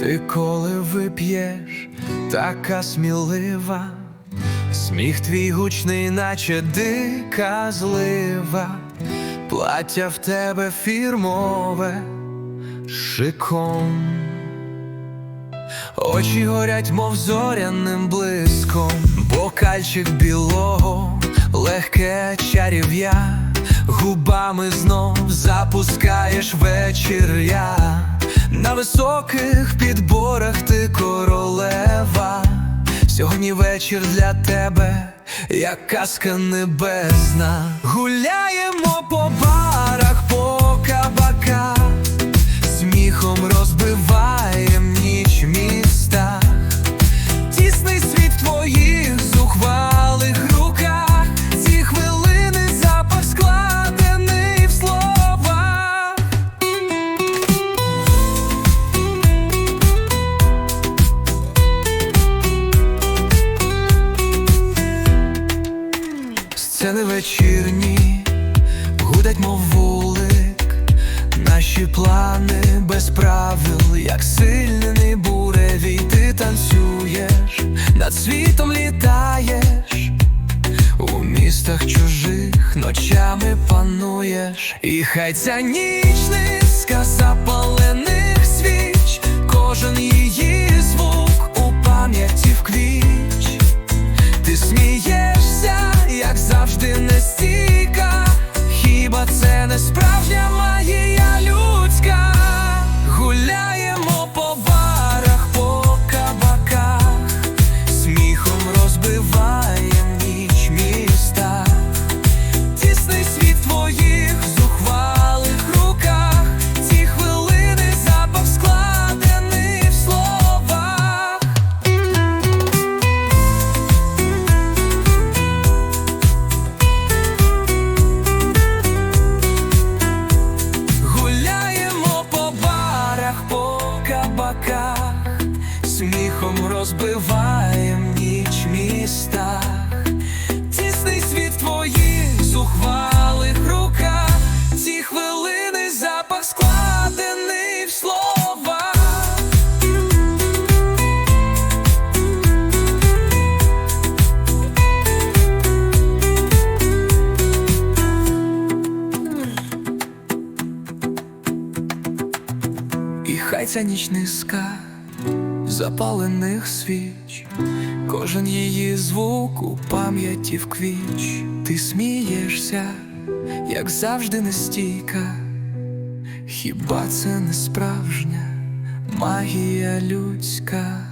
Ти коли вип'єш, така смілива, сміх твій гучний, наче дика злива, плаття в тебе фірмове шиком. Очі горять, мов зоряним блиском, бокальчик білого, легке чарів'я, губами знов запускаєш вечір'я. На високих підборах ти королева. Сьогодні вечір для тебе, як казка небесна. Гуляємо по барах, Сцени вечірні гудять, мов вулик, наші плани без правил, як сильний буревій, ти танцюєш, над світом літаєш, у містах чужих ночами пануєш, і хай ця ніч низка запалених розбиваєм ніч в містах. Тісний світ твоїх зухвалих руках, ці хвилини запах складений в словах. І хай ця ніч низька запалених свіч, кожен її звук у пам'яті вквіч, ти смієшся, як завжди нестійка, хіба це не справжня магія людська?